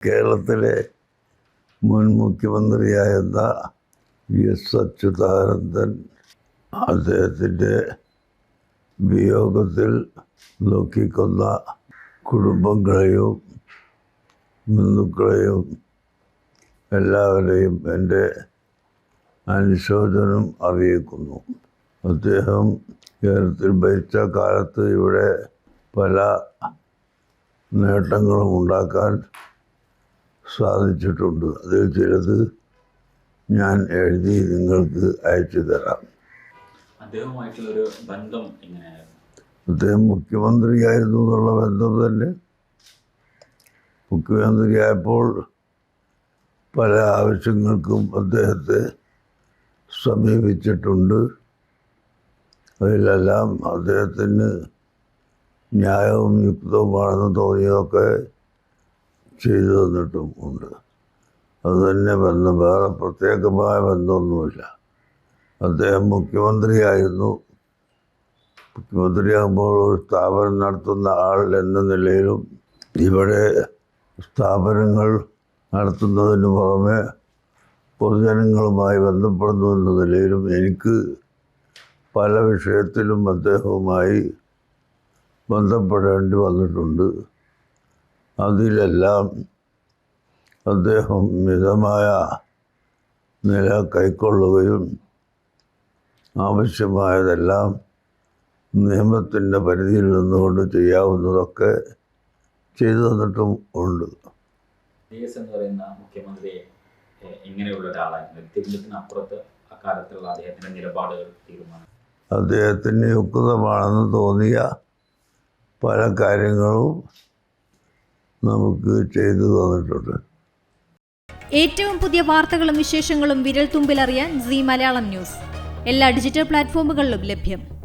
കേരളത്തിലെ മുൻ മുഖ്യമന്ത്രിയായിരുന്ന വി എസ് അച്യുതാനന്ദൻ അദ്ദേഹത്തിന്റെ വിയോഗത്തിൽ ദുഃഖിക്കുന്ന കുടുംബങ്ങളെയും ബന്ധുക്കളെയും എല്ലാവരെയും എന്റെ അനുശോചനം അറിയിക്കുന്നു. അദ്ദേഹം കേരളത്തിൽ ഭരിച്ച കാലത്ത് ഇവിടെ പല നേട്ടങ്ങളും ഉണ്ടാക്കാൻ സാധിച്ചിട്ടുണ്ട്. അതിൽ ചിലത് ഞാൻ എഴുതി നിങ്ങൾക്ക് അയച്ചു തരാം. അദ്ദേഹവുമായിട്ടുള്ളൊരു ബന്ധം എങ്ങനെയായിരുന്നു? അദ്ദേഹം മുഖ്യമന്ത്രിയായിരുന്നു എന്നുള്ള ബന്ധം തന്നെ. മുഖ്യമന്ത്രിയായപ്പോൾ പല ആവശ്യങ്ങൾക്കും അദ്ദേഹത്തെ സമീപിച്ചിട്ടുണ്ട്. അതിലെല്ലാം അദ്ദേഹത്തിന് ന്യായവും യുക്തവുമാണെന്ന് തോന്നിയതൊക്കെ ചെയ്തു തന്നിട്ടും ഉണ്ട്. അത് തന്നെ ബന്ധം വേറെ പ്രത്യേകമായ ബന്ധമൊന്നുമില്ല. അദ്ദേഹം മുഖ്യമന്ത്രിയായിരുന്നു. മുഖ്യമന്ത്രിയാകുമ്പോൾ ഒരു സ്ഥാപനം നടത്തുന്ന ആൾ എന്ന നിലയിലും ഇവിടെ സ്ഥാപനങ്ങൾ നടത്തുന്നതിന് പുറമെ പൊതുജനങ്ങളുമായി ബന്ധപ്പെടുന്നു എന്ന നിലയിലും എനിക്ക് പല വിഷയത്തിലും അദ്ദേഹവുമായി ബന്ധപ്പെടേണ്ടി വന്നിട്ടുണ്ട്. അതിലെല്ലാം അദ്ദേഹം മിതമായ നില കൈക്കൊള്ളുകയും ആവശ്യമായതെല്ലാം നിയമത്തിന്റെ പരിധിയിൽ നിന്നുകൊണ്ട് ചെയ്യാവുന്നതൊക്കെ ചെയ്തു തന്നിട്ടും ഉണ്ട്. ഡി എസ് എന്ന് പറയുന്ന മുഖ്യമന്ത്രിയെ എ- എങ്ങനെയുള്ള ഒരാളായിരുന്നു വ്യക്തിബന്ധത്തിന് അപ്പുറത്ത് അക്കാലത്തുള്ള അദ്ദേഹത്തിന്റെ നിലപാടുകൾ തീരുമാനം. അദ്ദേഹത്തിന് യുക്തമാണെന്ന് തോന്നിയ പല കാര്യങ്ങളും നമുക്ക് ചെയ്തു തന്നിട്ടുണ്ട്. ഏറ്റവും പുതിയ വാർത്തകളും വിശേഷങ്ങളും വിരൽ തുമ്പിലറിയാൻ സി മലയാളം ന്യൂസ്. എല്ലാ ഡിജിറ്റൽ പ്ലാറ്റ്ഫോമുകളിലും ലഭ്യം.